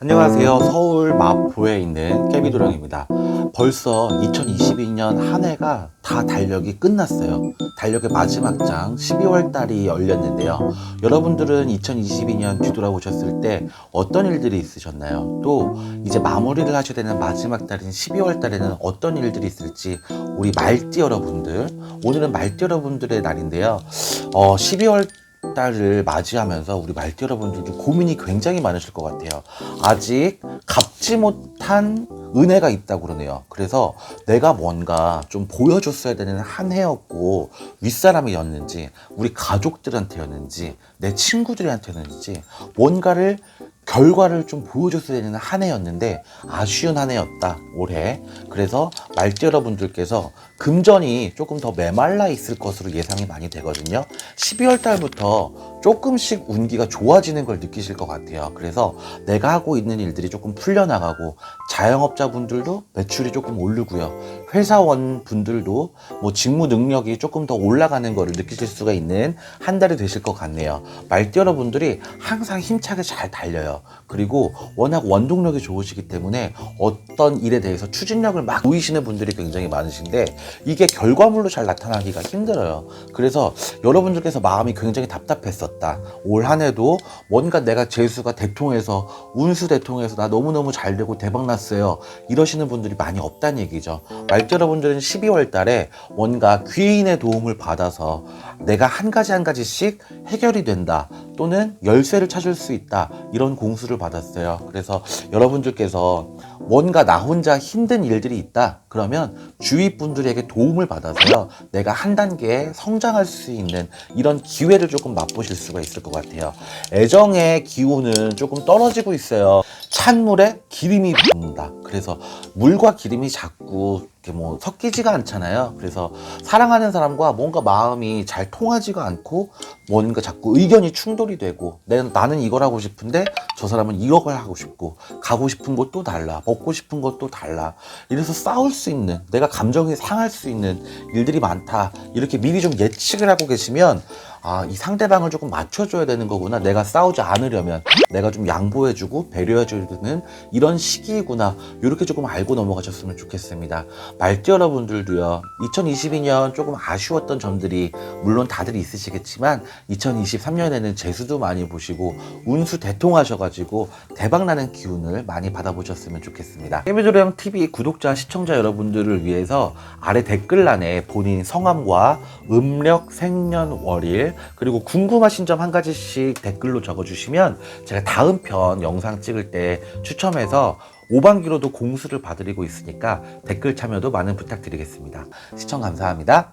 안녕하세요. 서울 마포에 있는 깨비도령입니다. 벌써 2022년 한 해가 다 달력이 끝났어요. 달력의 마지막 장 12월 달이 열렸는데요. 여러분들은 2022년 뒤돌아보셨을 때 어떤 일들이 있으셨나요? 또 이제 마무리를 하셔야 되는 마지막 달인 12월 달에는 어떤 일들이 있을지 우리 말띠 여러분들 오늘은 말띠 여러분들의 날인데요. 어, 12월 달을 맞이하면서 우리 말띠 여러분들도 고민이 굉장히 많으실 것 같아요. 아직 갚지 못한 은혜가 있다고 그러네요. 그래서 내가 뭔가 좀 보여줬어야 되는 한 해였고 윗사람이었는지 우리 가족들한테였는지 내 친구들한테였는지 뭔가를 결과를 좀 보여줬어야 되는 한 해였는데 아쉬운 한 해였다 올해. 그래서 말띠 여러분들께서 금전이 조금 더 메말라 있을 것으로 예상이 많이 되거든요. 12월 달부터 조금씩 운기가 좋아지는 걸 느끼실 것 같아요. 그래서 내가 하고 있는 일들이 조금 풀려나가고 자영업자분들도 매출이 조금 오르고요. 회사원 분들도 뭐 직무 능력이 조금 더 올라가는 거를 느끼실 수가 있는 한 달이 되실 것 같네요. 말띠 여러분들이 항상 힘차게 잘 달려요 그리고 워낙 원동력이 좋으시기 때문에 어떤 일에 대해서 추진력을 막 보이시는 분들이 굉장히 많으신데 이게 결과물로 잘 나타나기가 힘들어요. 그래서 여러분들께서 마음이 굉장히 답답했었다. 올 한 해도 뭔가 내가 재수가 대통해서 운수 대통해서 나 너무너무 잘 되고 대박 났어요. 이러시는 분들이 많이 없다는 얘기죠. 말띠 여러분들은 12월 달에 뭔가 귀인의 도움을 받아서 내가 한 가지 한 가지씩 해결이 된다. 또는 열쇠를 찾을 수 있다. 이런 공 수를 받았어요. 그래서 여러분들께서 뭔가 나 혼자 힘든 일들이 있다. 그러면 주위 분들에게 도움을 받아서요. 내가 한 단계 성장할 수 있는 이런 기회를 조금 맛보실 수가 있을 것 같아요. 애정의 기운은 조금 떨어지고 있어요. 찬물에 기름이 붓는다. 그래서 물과 기름이 자꾸 뭐 섞이지가 않잖아요. 그래서 사랑하는 사람과 뭔가 마음이 잘 통하지가 않고 뭔가 자꾸 의견이 충돌이 되고 내, 나는 이걸 하고 싶은데 저 사람은 이걸 하고 싶고 가고 싶은 곳도 달라 먹고 싶은 것도 달라 이래서 싸울 수 있는 내가 감정이 상할 수 있는 일들이 많다 이렇게 미리 좀 예측을 하고 계시면 아, 이 상대방을 조금 맞춰줘야 되는 거구나. 내가 싸우지 않으려면 내가 좀 양보해주고 배려해주는 이런 시기구나. 이렇게 조금 알고 넘어가셨으면 좋겠습니다. 말띠 여러분들도요. 2022년 조금 아쉬웠던 점들이 물론 다들 있으시겠지만 2023년에는 재수도 많이 보시고 운수 대통하셔가지고 대박나는 기운을 많이 받아보셨으면 좋겠습니다. 깨미조령 TV 구독자 시청자 여러분들을 위해서 아래 댓글란에 본인 성함과 음력 생년월일 그리고 궁금하신 점 한 가지씩 댓글로 적어주시면 제가 다음 편 영상 찍을 때 추첨해서 5반기로도 공수를 봐드리고 있으니까 댓글 참여도 많은 부탁드리겠습니다. 시청 감사합니다.